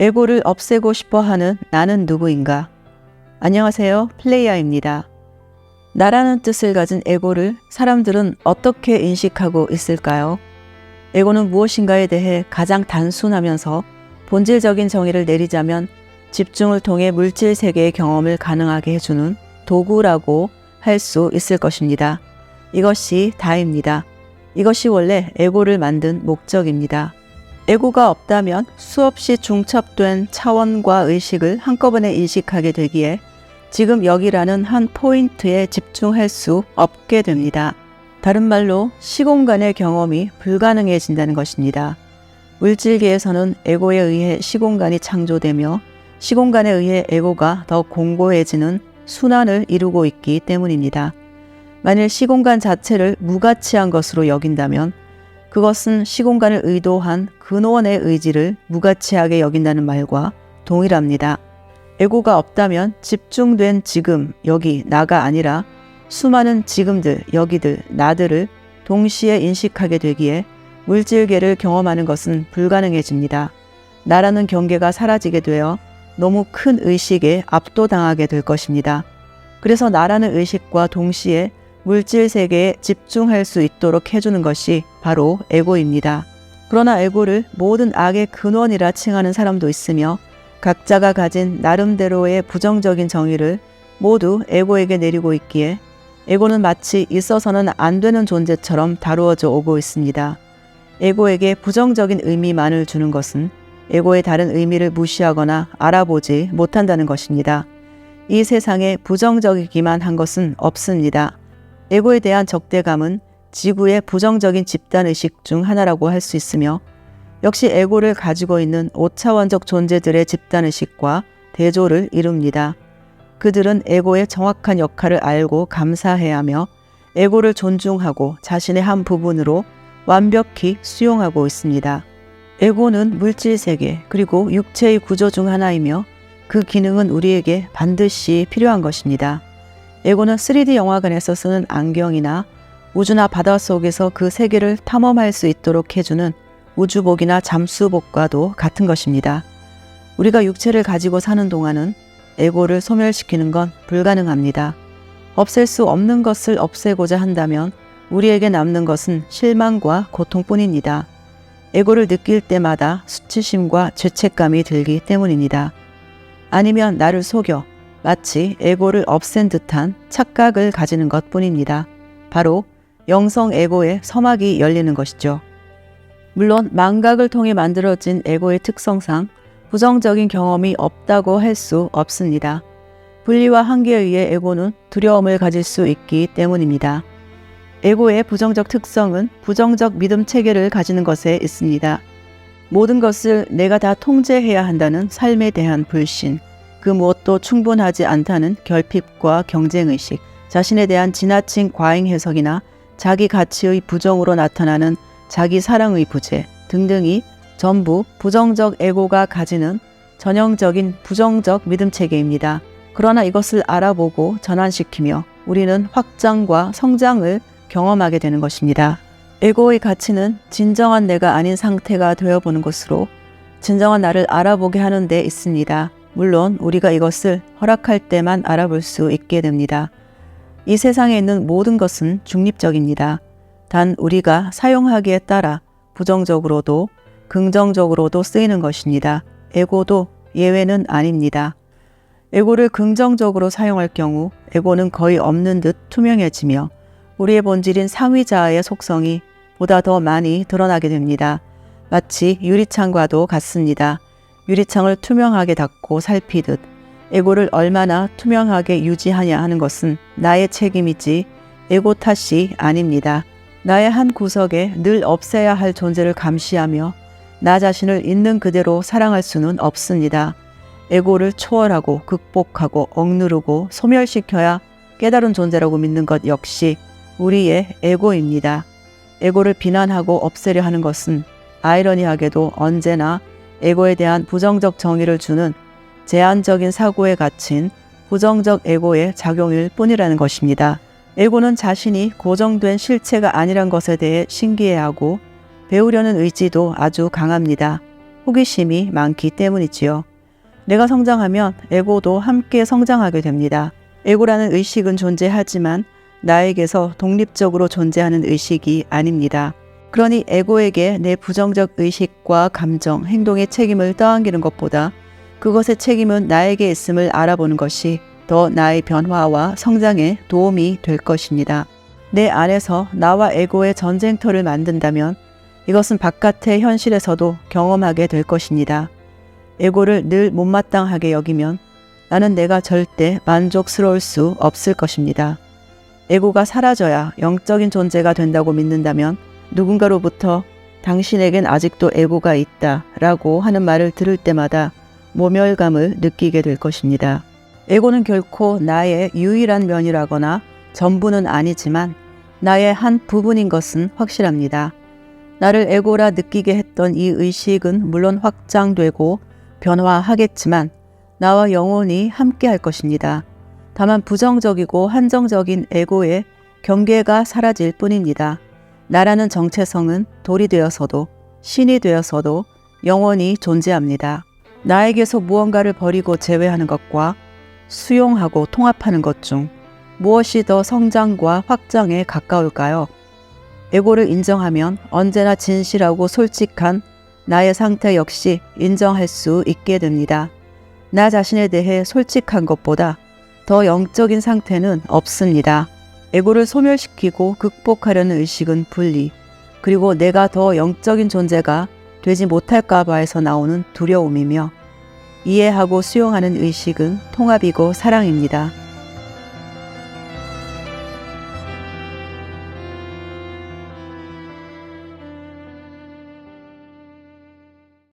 에고를 없애고 싶어 하는 나는 누구인가? 안녕하세요. 플레이야입니다. 나라는 뜻을 가진 에고를 사람들은 어떻게 인식하고 있을까요? 에고는 무엇인가에 대해 가장 단순하면서 본질적인 정의를 내리자면 집중을 통해 물질 세계의 경험을 가능하게 해주는 도구라고 할 수 있을 것입니다. 이것이 다입니다. 이것이 원래 에고를 만든 목적입니다. 에고가 없다면 수없이 중첩된 차원과 의식을 한꺼번에 인식하게 되기에 지금 여기라는 한 포인트에 집중할 수 없게 됩니다. 다른 말로 시공간의 경험이 불가능해진다는 것입니다. 물질계에서는 에고에 의해 시공간이 창조되며 시공간에 의해 에고가 더 공고해지는 순환을 이루고 있기 때문입니다. 만일 시공간 자체를 무가치한 것으로 여긴다면 그것은 시공간을 의도한 근원의 의지를 무가치하게 여긴다는 말과 동일합니다. 에고가 없다면 집중된 지금, 여기, 나가 아니라 수많은 지금들, 여기들, 나들을 동시에 인식하게 되기에 물질계를 경험하는 것은 불가능해집니다. 나라는 경계가 사라지게 되어 너무 큰 의식에 압도당하게 될 것입니다. 그래서 나라는 의식과 동시에 물질 세계에 집중할 수 있도록 해주는 것이 바로 에고입니다. 그러나 에고를 모든 악의 근원이라 칭하는 사람도 있으며 각자가 가진 나름대로의 부정적인 정의를 모두 에고에게 내리고 있기에 에고는 마치 있어서는 안 되는 존재처럼 다루어져 오고 있습니다. 에고에게 부정적인 의미만을 주는 것은 에고의 다른 의미를 무시하거나 알아보지 못한다는 것입니다. 이 세상에 부정적이기만 한 것은 없습니다. 에고에 대한 적대감은 지구의 부정적인 집단의식 중 하나라고 할 수 있으며 역시 에고를 가지고 있는 오차원적 존재들의 집단의식과 대조를 이룹니다. 그들은 에고의 정확한 역할을 알고 감사해야 하며 에고를 존중하고 자신의 한 부분으로 완벽히 수용하고 있습니다. 에고는 물질 세계 그리고 육체의 구조 중 하나이며 그 기능은 우리에게 반드시 필요한 것입니다. 에고는 3D 영화관에서 쓰는 안경이나 우주나 바다 속에서 그 세계를 탐험할 수 있도록 해주는 우주복이나 잠수복과도 같은 것입니다. 우리가 육체를 가지고 사는 동안은 에고를 소멸시키는 건 불가능합니다. 없앨 수 없는 것을 없애고자 한다면 우리에게 남는 것은 실망과 고통뿐입니다. 에고를 느낄 때마다 수치심과 죄책감이 들기 때문입니다. 아니면 나를 속여 마치 에고를 없앤 듯한 착각을 가지는 것 뿐입니다. 바로 영성 에고의 서막이 열리는 것이죠. 물론 망각을 통해 만들어진 에고의 특성상 부정적인 경험이 없다고 할 수 없습니다. 분리와 한계에 의해 에고는 두려움을 가질 수 있기 때문입니다. 에고의 부정적 특성은 부정적 믿음 체계를 가지는 것에 있습니다. 모든 것을 내가 다 통제해야 한다는 삶에 대한 불신, 그 무엇도 충분하지 않다는 결핍과 경쟁의식, 자신에 대한 지나친 과잉 해석이나 자기 가치의 부정으로 나타나는 자기 사랑의 부재 등등이 전부 부정적 에고가 가지는 전형적인 부정적 믿음 체계입니다. 그러나 이것을 알아보고 전환시키며 우리는 확장과 성장을 경험하게 되는 것입니다. 에고의 가치는 진정한 내가 아닌 상태가 되어보는 것으로 진정한 나를 알아보게 하는 데 있습니다. 물론 우리가 이것을 허락할 때만 알아볼 수 있게 됩니다. 이 세상에 있는 모든 것은 중립적입니다. 단 우리가 사용하기에 따라 부정적으로도 긍정적으로도 쓰이는 것입니다. 에고도 예외는 아닙니다. 에고를 긍정적으로 사용할 경우 에고는 거의 없는 듯 투명해지며 우리의 본질인 상위자아의 속성이 보다 더 많이 드러나게 됩니다. 마치 유리창과도 같습니다. 유리창을 투명하게 닫고 살피듯 에고를 얼마나 투명하게 유지하냐 하는 것은 나의 책임이지 에고 탓이 아닙니다. 나의 한 구석에 늘 없애야 할 존재를 감시하며 나 자신을 있는 그대로 사랑할 수는 없습니다. 에고를 초월하고 극복하고 억누르고 소멸시켜야 깨달은 존재라고 믿는 것 역시 우리의 에고입니다. 에고를 비난하고 없애려 하는 것은 아이러니하게도 언제나 에고에 대한 부정적 정의를 주는 제한적인 사고에 갇힌 부정적 에고의 작용일 뿐이라는 것입니다. 에고는 자신이 고정된 실체가 아니란 것에 대해 신기해하고 배우려는 의지도 아주 강합니다. 호기심이 많기 때문이지요. 내가 성장하면 에고도 함께 성장하게 됩니다. 에고라는 의식은 존재하지만 나에게서 독립적으로 존재하는 의식이 아닙니다. 그러니 에고에게 내 부정적 의식과 감정, 행동의 책임을 떠안기는 것보다 그것의 책임은 나에게 있음을 알아보는 것이 더 나의 변화와 성장에 도움이 될 것입니다. 내 안에서 나와 에고의 전쟁터를 만든다면 이것은 바깥의 현실에서도 경험하게 될 것입니다. 에고를 늘 못마땅하게 여기면 나는 내가 절대 만족스러울 수 없을 것입니다. 에고가 사라져야 영적인 존재가 된다고 믿는다면 누군가로부터 당신에겐 아직도 에고가 있다 라고 하는 말을 들을 때마다 모멸감을 느끼게 될 것입니다. 에고는 결코 나의 유일한 면이라거나 전부는 아니지만 나의 한 부분인 것은 확실합니다. 나를 에고라 느끼게 했던 이 의식은 물론 확장되고 변화하겠지만 나와 영원히 함께 할 것입니다. 다만 부정적이고 한정적인 에고의 경계가 사라질 뿐입니다. 나라는 정체성은 돌이 되어서도 신이 되어서도 영원히 존재합니다. 나에게서 무언가를 버리고 제외하는 것과 수용하고 통합하는 것 중 무엇이 더 성장과 확장에 가까울까요? 에고를 인정하면 언제나 진실하고 솔직한 나의 상태 역시 인정할 수 있게 됩니다. 나 자신에 대해 솔직한 것보다 더 영적인 상태는 없습니다. 에고를 소멸시키고 극복하려는 의식은 분리, 그리고 내가 더 영적인 존재가 되지 못할까 봐에서 나오는 두려움이며 이해하고 수용하는 의식은 통합이고 사랑입니다.